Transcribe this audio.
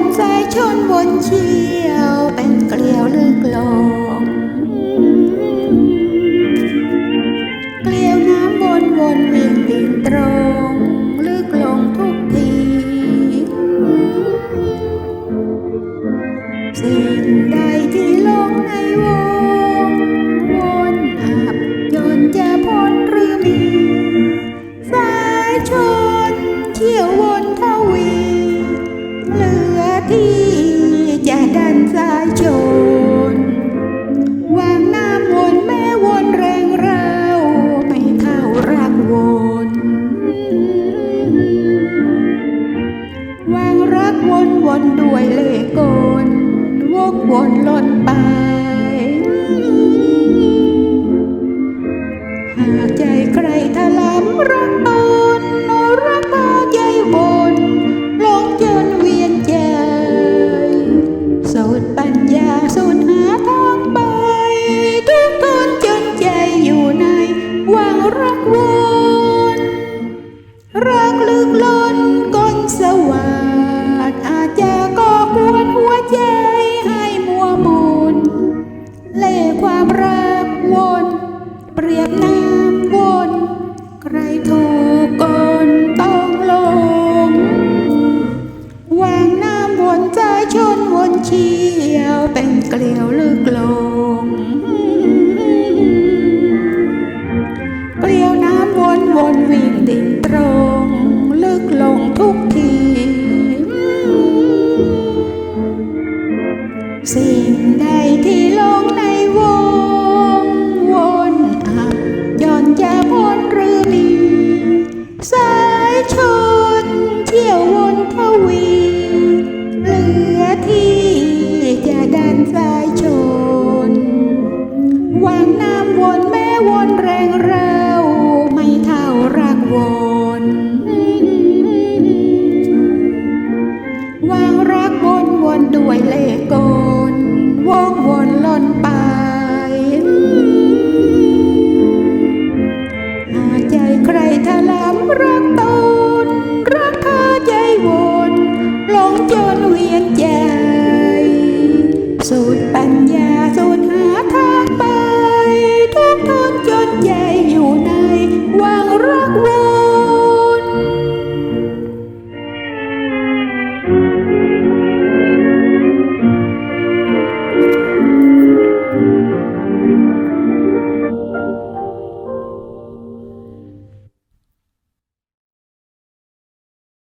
นสาชนวนเชี่ยว เป็นเกลียวลึกลง เกลียวน้ำวนวนเวียนดิงตรง ลึกลงทุกทีสิ่งใดที่ ที่จะดันสายชนวางน้ำวนแม่วนแรงเราไม่เท่ารักวนวางรักวนวนด้วยเล่ห์กลวกวนล้นไป วังรักวนรักลึกล้นก้นสวัสดอาจจะก่อกวนหัวใจให้มัวหมุนเล่ความรักวนเปรียบน้ำวนใครถูกกนต้องลงวางน้ำวนใจชนวนเชี่ยวเป็นเกลียวลึกลง ชนเที่ยววนทวี เหลือที่จะดันสายชน วางน้ำวนแม่วนแรงเราไม่เท่ารักวนวางรักวนวนด้วยเลกกนวงวน ปัญญาสูดหาทางไป